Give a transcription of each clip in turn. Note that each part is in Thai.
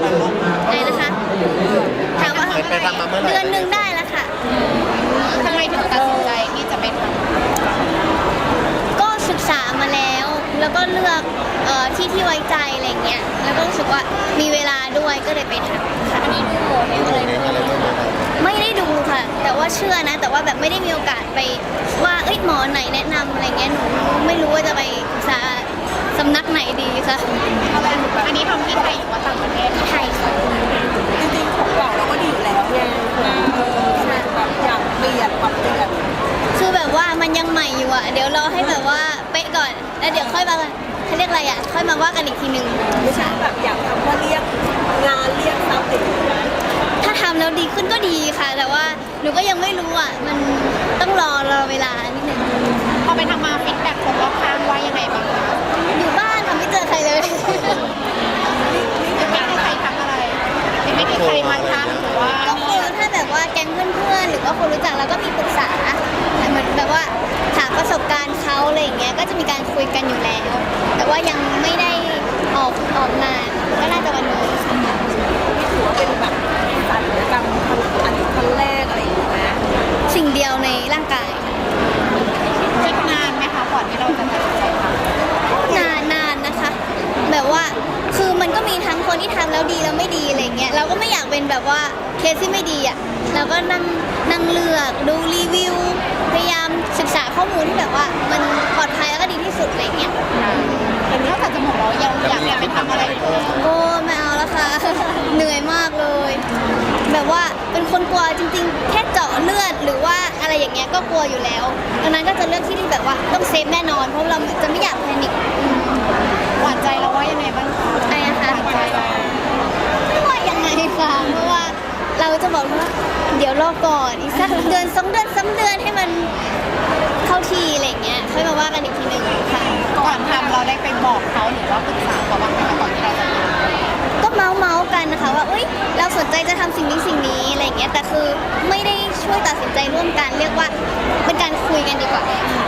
ไหนนะคะถามว่าเท่าไหร่เดือนหนึ่งได้ละค่ะ ทำไมถึงตัดสินใจที่จะไปทำก็ศึกษามาแล้ว แล้วก็เลือกที่ที่ไว้ใจอะไรเงี้ย แล้วก็รู้สึกว่ามีเวลาด้วยก็เลยไปทำค่ะไม่ได้ดูค่ะ แต่ว่าเชื่อนะ แต่ว่าแบบไม่ได้มีโอกาสไปว่าเอ้ยหมอไหนแนะนำอะไรเงี้ยหนูไม่รู้ว่าจะไปศึกษาสำนัก ดีค่ะอันนี้ทำที่ไทยหรือว่าต่างประเทศไทยค่ะจริงๆของเก่าเราก็ดีอยู่แล้วไงเออแบบอยากเปลี่ยนปรับเปลี่ยนคือแบบว่ามันยังใหม่อยู่อะเดี๋ยวรอให้แบบว่าเป๊ะก่อน แล้วเดี๋ยวค่อยมาเขาเรียกอะไรอะค่อยมาว่ากันอีกทีหนึ่ง ไม่ใช่แบบอยากทำเพื่อเรียกงานเรียกทรัพย์อะไรอย่างเงี้ยถ้าทำแล้วดีขึ้นก็ดีค่ะ แต่ว่าหนูก็ยังไม่รู้อะมันต้องรอรอเวลานิดนึง พอไปทำมาฟีดแบ็กคนรอบข้างว่ายังไงบ้างคะ อยู่บ้านค่ะไม่เจอใครเลย ยังไม่มีใครทักอะไรยังไม่มีใครมาทักหรือว่า ก็คือถ้าแบบว่าแก๊งเพื่อนๆหรือว่า คนรู้จักแล้วก็มีปรึกษาเหมือนแบบว่าถามประสบการณ์เขาอะไรอย่างเงี้ยก็จะมีการคุยกันอยู่แล้ว แต่ว่ายังไม่ได้ออกออกมานก็น่าจะวันนี้ค่ะ ถือว่าเป็นแบบสัญญกรรมครั้งอันนี้ครั้งแรกอะไรอย่างเงี้ยนะ สิ่งเดียวในร่างกายค่ะ คิดนานไหมคะก่อนที่เราจะตัดสินใจทำ นานนานนะคะ แบบว่าคือมันก็มี ทั้งคนที่ทำแล้วดีแล้วไม่ดีอะไรเงี้ยเราก็ไม่อยากเป็นแบบว่าเคสที่ไม่ดีอะเราก็นั่งนั่งเลือกดูรีวิว พยายามศึกษาข้อมูลที่แบบว่ามันปลอดภัยแล้วก็ดีที่สุดอะไรเงี้ยแต่นอกจากจมูกเรายังอยากจะไปทำอะไรอีกไหมโอ้ไม่เอาแล้วค่ะ เหนื่อยมากเลย แบบว่าเป็นคนกลัวจริง ๆ แค่เจาะเลือดหรือว่าอะไรอย่างเงี้ยก็กลัวอยู่แล้วดังนั้นก็จะเลือกที่ที่แบบว่าต้องเซฟแน่นอน เพราะเราจะไม่อยากแพนิคหวานใจเราว่ายังไงบ้าง รอก่อนอีกสักเดือนสองเดือนสามเดือนให้มันเข้าทีอะไรอย่างเงี้ยค่อยมาว่ากันอีกทีหนึ่งค่ะก่อนทำเราได้ไปบอกเขาหรือว่าปรึกษาเขาบ้างไหมคะก่อนที่เราจะทำก็เมาส์เมาส์กันนะคะว่าเอ้ยเราสนใจจะทำสิ่งนี้สิ่งนี้อะไรอย่างเงี้ยแต่คือไม่ได้ช่วยตัดสินใจร่วมกันเรียกว่าเป็นการคุยกันดีกว่าค่ะ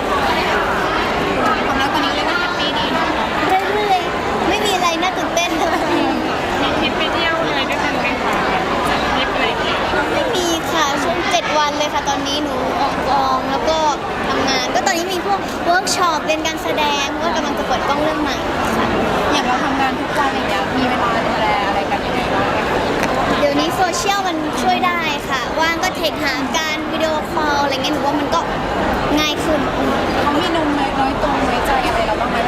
เวิร์กช็อปเรียนการแสดงเพราะว่ากำลังจะเปิดกล้องเรื่องใหม่ค่ะอย่างเราทำงานทุกวันอย่างเงี้ยมีเวลาดูแลอะไรกันยังไงบ้างไหมคะเดี๋ยวนี้โซเชียลมันช่วยได้ค่ะ ว่างก็เทคหาการวิดีโอคอลอะไรเงี้ยหนูว่ามันก็ง่ายขึ้น เขามีนมน้อยน้อยตรงน้อยใจอะไรเราบ้างไหมเว